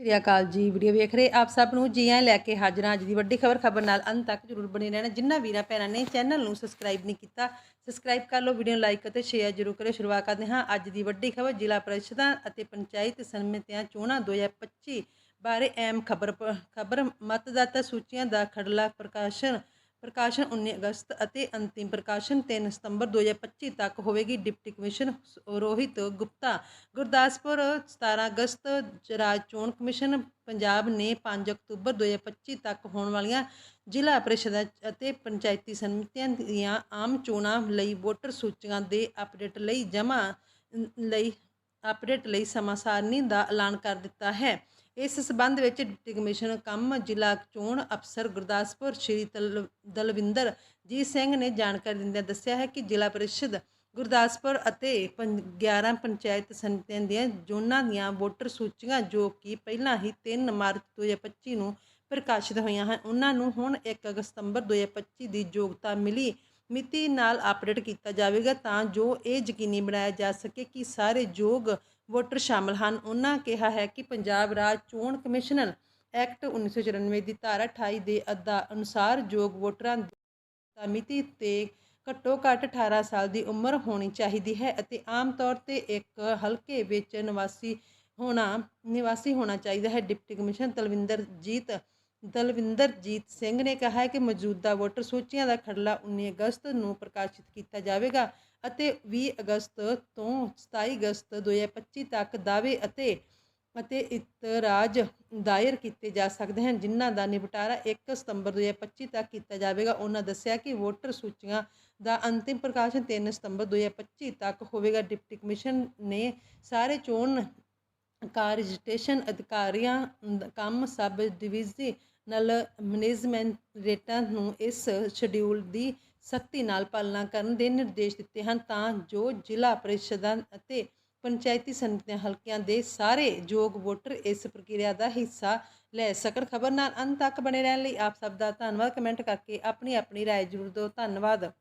ਸ਼੍ਰੀ ਅਕਾਲ ਜੀ, ਵੀਡੀਓ ਵੇਖ ਰਹੇ ਆਪ ਸਭ ਨੂੰ। ਜੀ ਆਇਆਂ ਲੈ ਕੇ ਹਾਜ਼ਰ ਹਾਂ ਅੱਜ ਦੀ ਵੱਡੀ ਖਬਰ। ਖਬਰ ਨਾਲ ਅੰਤ ਤੱਕ ਜਰੂਰ ਬਣੇ ਰਹਿਣਾ। ਜਿੰਨਾ ਵੀਰਾਂ ਭੈਣਾਂ ਨੇ ਚੈਨਲ ਨੂੰ ਸਬਸਕ੍ਰਾਈਬ ਨਹੀਂ ਕੀਤਾ, ਸਬਸਕ੍ਰਾਈਬ ਕਰ ਲਓ, ਵੀਡੀਓ ਨੂੰ ਲਾਈਕ ਅਤੇ ਸ਼ੇਅਰ ਜਰੂਰ ਕਰਿਓ। ਸ਼ੁਰੂਆਤ ਕਰਦੇ ਹਾਂ ਅੱਜ ਦੀ ਵੱਡੀ ਖਬਰ। ਜ਼ਿਲ੍ਹਾ ਪਰਿਸ਼ਦਾਂ ਅਤੇ ਪੰਚਾਇਤ ਸਮਿਤੀਆਂ ਚੋਣਾਂ 2025 ਬਾਰੇ ਅਹਿਮ ਖਬਰ ਖਬਰ, ਮਤਦਾਤਾ ਸੂਚੀਆਂ ਦਾ ਖੜਲਾ ਪ੍ਰਕਾਸ਼ਨ ਪ੍ਰਕਾਸ਼ਨ 19 ਅਗਸਤ ਅਤੇ ਅੰਤਿਮ ਪ੍ਰਕਾਸ਼ਨ 3 ਸਤੰਬਰ 2025 ਤੱਕ ਹੋਵੇਗੀ। ਡਿਪਟੀ ਕਮਿਸ਼ਨ ਰੋਹਿਤ ਗੁਪਤਾ, ਗੁਰਦਾਸਪੁਰ 17 ਅਗਸਤ, ਰਾਜ ਚੋਣ ਕਮਿਸ਼ਨ ਪੰਜਾਬ ਨੇ 5 ਅਕਤੂਬਰ 2025 ਤੱਕ ਹੋਣ ਵਾਲੀਆਂ ਜ਼ਿਲ੍ਹਾ ਪ੍ਰੀਸ਼ਦਾਂ ਅਤੇ ਪੰਚਾਇਤੀ ਸਮਿਤੀਆਂ ਦੀਆਂ ਆਮ ਚੋਣਾਂ ਲਈ ਵੋਟਰ ਸੂਚੀਆਂ ਦੇ ਅਪਡੇਟ ਲਈ ਜਮ੍ਹਾਂ ਲਈ ਅਪਡੇਟ ਲਈ ਸਮਾਂ ਸਾਰਣੀ ਦਾ ਐਲਾਨ ਕਰ ਦਿੱਤਾ ਹੈ। ਇਸ ਸਬੰਧ ਵਿੱਚ ਡਿਪਟੀ ਕਮਿਸ਼ਨਰ ਕੰਮ ਜ਼ਿਲ੍ਹਾ ਚੋਣ ਅਫਸਰ ਗੁਰਦਾਸਪੁਰ ਸ਼੍ਰੀ ਤਲ- ਦਲਵਿੰਦਰ ਜੀ ਸਿੰਘ ਨੇ ਜਾਣਕਾਰੀ ਦਿੰਦਿਆਂ ਦੱਸਿਆ ਹੈ ਕਿ ਜ਼ਿਲ੍ਹਾ ਪ੍ਰੀਸ਼ਦ ਗੁਰਦਾਸਪੁਰ ਅਤੇ ਪੰ- 11 ਪੰਚਾਇਤ ਸਮਿਤੀਆਂ ਦੀਆਂ ਜ਼ੋਨਾਂ ਦੀਆਂ ਵੋਟਰ ਸੂਚੀਆਂ ਜੋ ਕਿ ਪਹਿਲਾਂ ਹੀ 3 ਮਾਰਚ 2025 ਨੂੰ ਪ੍ਰਕਾਸ਼ਿਤ ਹੋਈਆਂ ਹਨ, ਉਹਨਾਂ ਨੂੰ ਹੁਣ 1 ਸਤੰਬਰ 2025 ਦੀ ਯੋਗਤਾ ਮਿਲੀ। ਮਿਤੀ ਨਾਲ ਅਪਡੇਟ ਕੀਤਾ ਜਾਵੇਗਾ ਤਾਂ ਜੋ ਇਹ ਯਕੀਨੀ ਬਣਾਇਆ ਜਾ ਸਕੇ ਕਿ ਸਾਰੇ ਯੋਗ ਵੋਟਰ ਸ਼ਾਮਲ ਹਨ। ਉਹਨਾਂ ਕਿਹਾ ਹੈ ਕਿ ਪੰਜਾਬ ਰਾਜ ਚੋਣ ਕਮਿਸ਼ਨਰ ਐਕਟ 1994 ਦੀ ਧਾਰਾ 28 ਦੇ ਅਦਾ ਅਨੁਸਾਰ ਯੋਗ ਵੋਟਰਾਂ ਦੀ ਮਿਤੀ ਤੇ ਘੱਟੋ ਘੱਟ 18 ਸਾਲ ਦੀ ਉਮਰ ਹੋਣੀ ਚਾਹੀਦੀ ਹੈ ਅਤੇ ਆਮ ਤੌਰ ਤੇ ਇੱਕ ਹਲਕੇ ਵਿੱਚ ਨਿਵਾਸੀ ਹੋਣਾ ਨਿਵਾਸੀ ਹੋਣਾ ਚਾਹੀਦਾ ਹੈ। ਡਿਪਟੀ ਕਮਿਸ਼ਨਰ ਤਲਵਿੰਦਰ ਜੀਤ ਦਲਵਿੰਦਰਜੀਤ ਸਿੰਘ ਨੇ ਕਿਹਾ ਕਿ ਮੌਜੂਦਾ ਵੋਟਰ ਸੂਚੀਆਂ ਦਾ ਖਰਲਾ 19 ਅਗਸਤ ਨੂੰ ਪ੍ਰਕਾਸ਼ਿਤ ਕੀਤਾ ਜਾਵੇਗਾ ਅਤੇ 20 ਅਗਸਤ ਤੋਂ 27 ਅਗਸਤ 2025 ਤੱਕ ਦਾਅਵੇ ਅਤੇ ਅਤੇ ਇਤਰਾਜ਼ ਦਾਇਰ ਕੀਤੇ ਜਾ ਸਕਦੇ ਹਨ, ਜਿਨ੍ਹਾਂ ਦਾ ਨਿਪਟਾਰਾ 1 ਸਤੰਬਰ 2025 ਤੱਕ ਕੀਤਾ ਜਾਵੇਗਾ। ਉਹਨਾਂ ਦੱਸਿਆ ਕਿ ਵੋਟਰ ਸੂਚੀਆਂ ਦਾ ਅੰਤਿਮ ਪ੍ਰਕਾਸ਼ਨ 3 ਸਤੰਬਰ 2025 ਤੱਕ ਹੋਵੇਗਾ। ਡਿਪਟੀ ਕਮਿਸ਼ਨ ਨੇ ਸਾਰੇ ਚੋਣ ਕਾਰ ਰਜਿਸਟ੍ਰੇਸ਼ਨ ਅਧਿਕਾਰੀਆਂ ਦਾ ਕੰਮ ਸਬ ਡਿਵੀਜ਼ਨਲ ਮੈਨੇਜਮੈਂਟ ਰੇਟਾਂ ਨੂੰ ਇਸ ਸ਼ਡਿਊਲ ਦੀ ਸਖਤੀ ਨਾਲ ਪਾਲਣਾ ਕਰਨ ਦੇ ਨਿਰਦੇਸ਼ ਦਿੱਤੇ ਹਨ ਤਾਂ ਜੋ ਜ਼ਿਲ੍ਹਾ ਪ੍ਰੀਸ਼ਦਾਂ ਅਤੇ ਪੰਚਾਇਤੀ ਸਮਿਤੀਆਂ ਹਲਕਿਆਂ ਦੇ ਸਾਰੇ ਯੋਗ ਵੋਟਰ ਇਸ ਪ੍ਰਕਿਰਿਆ ਦਾ ਹਿੱਸਾ ਲੈ ਸਕਣ ਖਬਰ ਨਾਲ ਅੰਤ ਤੱਕ ਬਣੇ ਰਹਿਣ ਲਈ ਆਪ ਸਭ ਦਾ ਧੰਨਵਾਦ ਕਮੈਂਟ ਕਰਕੇ ਆਪਣੀ ਆਪਣੀ رائے ਜ਼ਰੂਰ ਦਿਓ ਧੰਨਵਾਦ